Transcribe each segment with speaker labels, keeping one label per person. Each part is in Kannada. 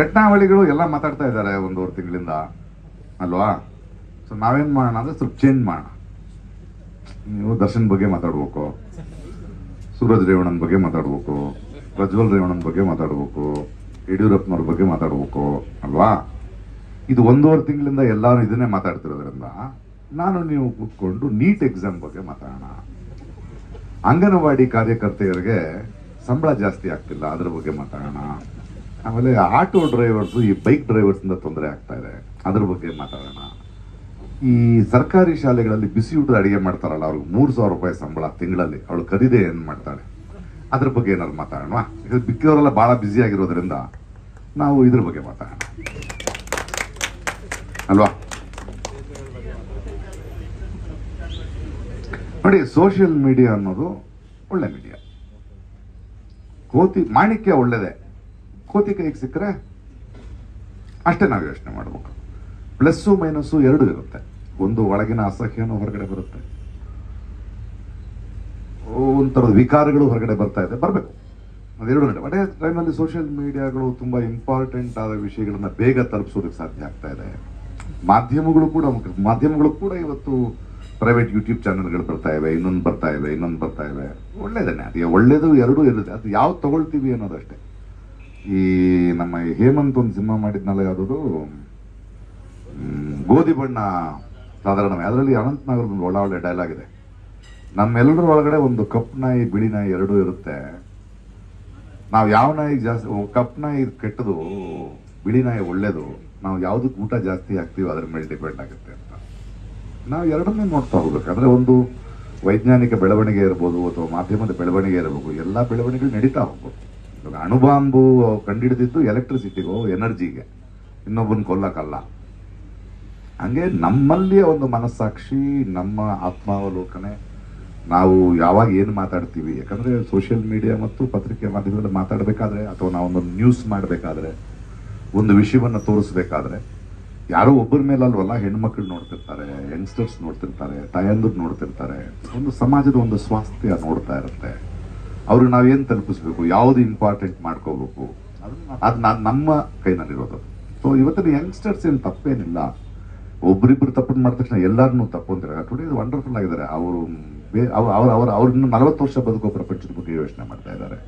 Speaker 1: ಘಟನಾವಳಿಗಳು ಎಲ್ಲ ಮಾತಾಡ್ತಾ ಇದ್ದಾರೆ ಒಂದೂವರೆ ತಿಂಗಳಿಂದ, ಅಲ್ವಾ? ಸೊ ನಾವೇನ್ ಮಾಡೋಣ ಅಂದ್ರೆ ಸ್ವಲ್ಪ ಚೇಂಜ್ ಮಾಡೋಣ. ನೀವು ದರ್ಶನ್ ಬಗ್ಗೆ ಮಾತಾಡ್ಬೇಕು, ಸೂರಜ್ ರೇವಣ್ಣನ ಬಗ್ಗೆ ಮಾತಾಡ್ಬೇಕು, ಪ್ರಜ್ವಲ್ ರೇವಣ್ಣನ ಬಗ್ಗೆ ಮಾತಾಡ್ಬೇಕು, ಯಡಿಯೂರಪ್ಪನವ್ರ ಬಗ್ಗೆ ಮಾತಾಡ್ಬೇಕು, ಅಲ್ವಾ? ಇದು ಒಂದೂವರೆ ತಿಂಗಳಿಂದ ಎಲ್ಲರೂ ಇದನ್ನೇ ಮಾತಾಡ್ತಿರೋದ್ರಿಂದ ನಾನು ನೀವು ಕೂತ್ಕೊಂಡು ನೀಟ್ ಎಕ್ಸಾಮ್ ಬಗ್ಗೆ ಮಾತಾಡೋಣ. ಅಂಗನವಾಡಿ ಕಾರ್ಯಕರ್ತೆಯರಿಗೆ ಸಂಬಳ ಜಾಸ್ತಿ ಆಗ್ತಿಲ್ಲ, ಅದ್ರ ಬಗ್ಗೆ ಮಾತಾಡೋಣ. ಆಮೇಲೆ ಆಟೋ ಡ್ರೈವರ್ಸ್, ಈ ಬೈಕ್ ಡ್ರೈವರ್ಸ್ ಇಂದ ತೊಂದರೆ ಆಗ್ತಾ ಇದೆ. ಅದ್ರ ಬಗ್ಗೆ ಮಾತಾಡೋಣ. ಈ ಸರ್ಕಾರಿ ಶಾಲೆಗಳಲ್ಲಿ ಬಿಸಿ ಊಟದ ಅಡುಗೆ ಮಾಡ್ತಾರಲ್ಲ ಅವ್ರಿಗೆ ಮೂರು ಸಾವಿರ ರೂಪಾಯಿ ಸಂಬಳ ತಿಂಗಳಲ್ಲಿ. ಅವಳು ಕದಿದೆ ಏನು ಮಾಡ್ತಾಳೆ? ಅದ್ರ ಬಗ್ಗೆ ಏನಾದ್ರು ಮಾತಾಡೋಣ? ಬಿಕ್ಕಿಯವರೆಲ್ಲ ಬಹಳ ಬ್ಯುಸಿ ಆಗಿರೋದ್ರಿಂದ ನಾವು ಇದ್ರ ಬಗ್ಗೆ ಮಾತಾಡೋಣ. ಅಲ್ವಾ? ನೋಡಿ ಸೋಷಿಯಲ್ ಮೀಡಿಯಾ ಅನ್ನೋದು ಒಳ್ಳೆ ಮೀಡಿಯಾ ಕೋತಿ, ಮಾಣಿಕ್ಯ ಒಳ್ಳೇದೆ. ಕೋತಿ ಕೈಗೆ ಸಿಕ್ಕರೆ ಅಷ್ಟೇ ನಾವು ಯೋಚನೆ ಮಾಡಬೇಕು. ಪ್ಲಸ್ಸು ಮೈನಸ್ಸು ಎರಡು ಇರುತ್ತೆ. ಒಂದು ಒಳಗಿನ ಅಸಹ್ಯನೂ ಹೊರಗಡೆ ಬರುತ್ತೆ. ಒಂಥರದ ವಿಕಾರಗಳು ಹೊರಗಡೆ ಬರ್ತಾ ಇದೆ. ಬರಬೇಕು. ಅದೆರಡು ನಡೆ. ಅದೇ ಟೈಮಲ್ಲಿ ಸೋಷಿಯಲ್ ಮೀಡಿಯಾಗಳು ತುಂಬ ಇಂಪಾರ್ಟೆಂಟ್ ಆದ ವಿಷಯಗಳನ್ನ ಬೇಗ ತಲುಪಿಸೋದಕ್ಕೆ ಸಾಧ್ಯ ಆಗ್ತಾ ಇದೆ. ಮಾಧ್ಯಮಗಳು ಕೂಡ. ಮಾಧ್ಯಮಗಳು ಕೂಡ ಇವತ್ತು ಪ್ರೈವೇಟ್ ಯೂಟ್ಯೂಬ್ ಚಾನಲ್ಗಳು ಬರ್ತಾ ಇವೆ. ಇನ್ನೊಂದು ಬರ್ತಾ ಇವೆ. ಇನ್ನೊಂದು ಬರ್ತಾ ಇವೆ. ಒಳ್ಳೇದನ್ನೇ. ಅದೇ ಒಳ್ಳೇದು, ಎರಡೂ ಇರುತ್ತೆ. ಅದು ಯಾವ್ದು ತಗೊಳ್ತೀವಿ ಅನ್ನೋದಷ್ಟೇ. ಈ ನಮ್ಮ ಹೇಮಂತ್ ಒಂದು ಸಿನಿಮಾ ಮಾಡಿದ್ನಲ್ಲ ಯಾವ್ದು ಗೋಧಿ ಬಣ್ಣ ಸಾಧಾರಣ ಅದರಲ್ಲಿ ಅನಂತ್ ಒಂದು ಒಳ್ಳೆ ಒಳ್ಳೆ ಡೈಲಾಗ್ ಇದೆ. ನಮ್ಮೆಲ್ಲರ ಒಳಗಡೆ ಒಂದು ಕಪ್ ನಾಯಿ, ಬಿಳಿ ನಾಯಿ ಎರಡೂ ಇರುತ್ತೆ. ನಾವು ಯಾವ ನಾಯಿ ಜಾಸ್ತಿ ಕಪ್ ನಾಯಿ ಕೆಟ್ಟದು, ಬಿಳಿ ನಾಯಿ ಒಳ್ಳೇದು, ನಾವು ಯಾವುದಕ್ಕೆ ಊಟ ಜಾಸ್ತಿ ಹಾಕ್ತೀವಿ ಅದ್ರ ಮೇಲೆ ಡಿಪೆಂಡ್ ಆಗುತ್ತೆ ಅಂತ. ನಾವು ಎರಡನ್ನೇ ನೋಡ್ತಾ ಹೋಗ್ಬೇಕು. ಅಂದರೆ ಒಂದು ವೈಜ್ಞಾನಿಕ ಬೆಳವಣಿಗೆ ಇರ್ಬೋದು ಅಥವಾ ಮಾಧ್ಯಮದ ಬೆಳವಣಿಗೆ ಇರಬೇಕು ಎಲ್ಲ ಬೆಳವಣಿಗೆಗಳು ನಡೀತಾ ಹೋಗ್ಬೇಕು ಇವಾಗ ಅಣುಬಾಂಬು ಕಂಡಿಡಿದಿದ್ದು ಎಲೆಕ್ಟ್ರಿಸಿಟಿಗೋ ಎನರ್ಜಿಗೆ. ಇನ್ನೊಬ್ಬನ ಕೊಲ್ಲಕ್ಕಲ್ಲ. ಹಂಗೆ ನಮ್ಮಲ್ಲಿ ಒಂದು ಮನಸ್ಸಾಕ್ಷಿ, ನಮ್ಮ ಆತ್ಮಾವಲೋಕನೆ. ನಾವು ಯಾವಾಗ ಏನು ಮಾತಾಡ್ತೀವಿ, ಯಾಕಂದ್ರೆ ಸೋಷಿಯಲ್ ಮೀಡಿಯಾ ಮತ್ತು ಪತ್ರಿಕೆ ಮಾಧ್ಯಮದಲ್ಲಿ ಮಾತಾಡಬೇಕಾದ್ರೆ, ಅಥವಾ ನಾವೊಂದು ನ್ಯೂಸ್ ಮಾಡಬೇಕಾದ್ರೆ, ಒಂದು ವಿಷಯವನ್ನು ತೋರಿಸ್ಬೇಕಾದ್ರೆ, ಯಾರೋ ಒಬ್ಬರ ಮೇಲಲ್ವಲ್ಲ, ಹೆಣ್ಮಕ್ಳು ನೋಡ್ತಿರ್ತಾರೆ ಯಂಗ್ಸ್ಟರ್ಸ್ ನೋಡ್ತಿರ್ತಾರೆ, ತಾಯಂದ್ರು ನೋಡ್ತಿರ್ತಾರೆ. ಒಂದು ಸಮಾಜದ ಒಂದು ಸ್ವಾಸ್ಥ್ಯ ನೋಡ್ತಾ ಇರುತ್ತೆ. ಅವ್ರಿಗೆ ನಾವೇನು ತಲುಪಿಸ್ಬೇಕು? ಯಾವ್ದು ಇಂಪಾರ್ಟೆಂಟ್ ಮಾಡ್ಕೋಬೇಕು? ಅದು ನಾನು ನಮ್ಮ ಕೈನಲ್ಲಿರೋದು. ಸೊ ಇವತ್ತಿನ ಯಂಗ್ಸ್ಟರ್ಸ್ ಏನು ತಪ್ಪೇನಿಲ್ಲ. ಒಬ್ರಿಬ್ರು ತಪ್ಪು ಮಾಡಿದ ತಕ್ಷಣ ಎಲ್ಲರನ್ನೂ ತಪ್ಪು ಅಂತಾರೆ ಟುಡೇ ವಂಡರ್ಫುಲ್ ಆಗಿದ್ದಾರೆ. ಅವರು ಅವ್ರ ಅವ್ರ ಅವ್ರ ಇನ್ನು ನಲವತ್ತು ವರ್ಷ ಬದುಕೋ ಪ್ರಪಂಚದ ಬಗ್ಗೆ ಯೋಚನೆ ಮಾಡ್ತಾ ಇದ್ದಾರೆ.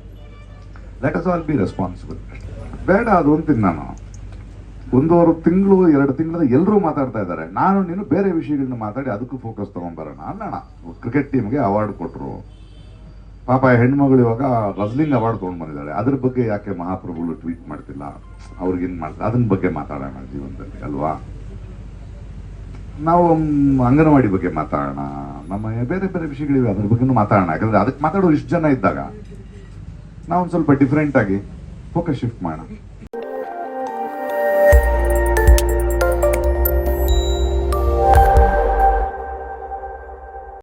Speaker 1: Let us all be responsible ಬೇಡ, ಅದು ಅಂತೀನಿ ನಾನು. ಒಂದೂವರೆ ತಿಂಗಳು, ಎರಡು ತಿಂಗಳ ಎಲ್ಲರೂ ಮಾತಾಡ್ತಾ ಇದ್ದಾರೆ. ನಾನು ನೀನು ಬೇರೆ ವಿಷಯಗಳನ್ನ ಮಾತಾಡಿ ಅದಕ್ಕೂ ಫೋಕಸ್ ತಗೊಂಡ್ಬರೋಣ ಅನ್ನೋಣ. ಕ್ರಿಕೆಟ್ ಟೀಮ್ಗೆ ಅವಾರ್ಡ್ ಕೊಟ್ಟರು ಪಾಪ ಹೆಣ್ಮಗಳು ಇವಾಗ ರಸ್ಲಿಂಗ್ ಅವಾರ್ಡ್ ತೊಗೊಂಡು ಬಂದಿದ್ದಾರೆ. ಅದ್ರ ಬಗ್ಗೆ ಯಾಕೆ ಮಹಾಪ್ರಭುಗಳು ಟ್ವೀಟ್ ಮಾಡ್ತಿಲ್ಲ? ಅವ್ರಿಗೇನು ಮಾಡ್ತಾರೆ? ಅದನ್ನ ಬಗ್ಗೆ ಮಾತಾಡೋಣ ಜೀವನದಲ್ಲಿ, ಅಲ್ವಾ? ನಾವು ಅಂಗನವಾಡಿ ಬಗ್ಗೆ ಮಾತಾಡೋಣ. ನಮ್ಮ ಬೇರೆ ಬೇರೆ ವಿಷಯಗಳಿವೆ, ಅದ್ರ ಬಗ್ಗೆನೂ ಮಾತಾಡೋಣ. ಯಾಕಂದ್ರೆ ಅದಕ್ಕೆ ಮಾತಾಡೋ ಇಷ್ಟು ಜನ ಇದ್ದಾಗ ನಾವು ಸ್ವಲ್ಪ ಡಿಫ್ರೆಂಟ್ ಆಗಿ ಫೋಕಸ್ ಶಿಫ್ಟ್ ಮಾಡೋಣ.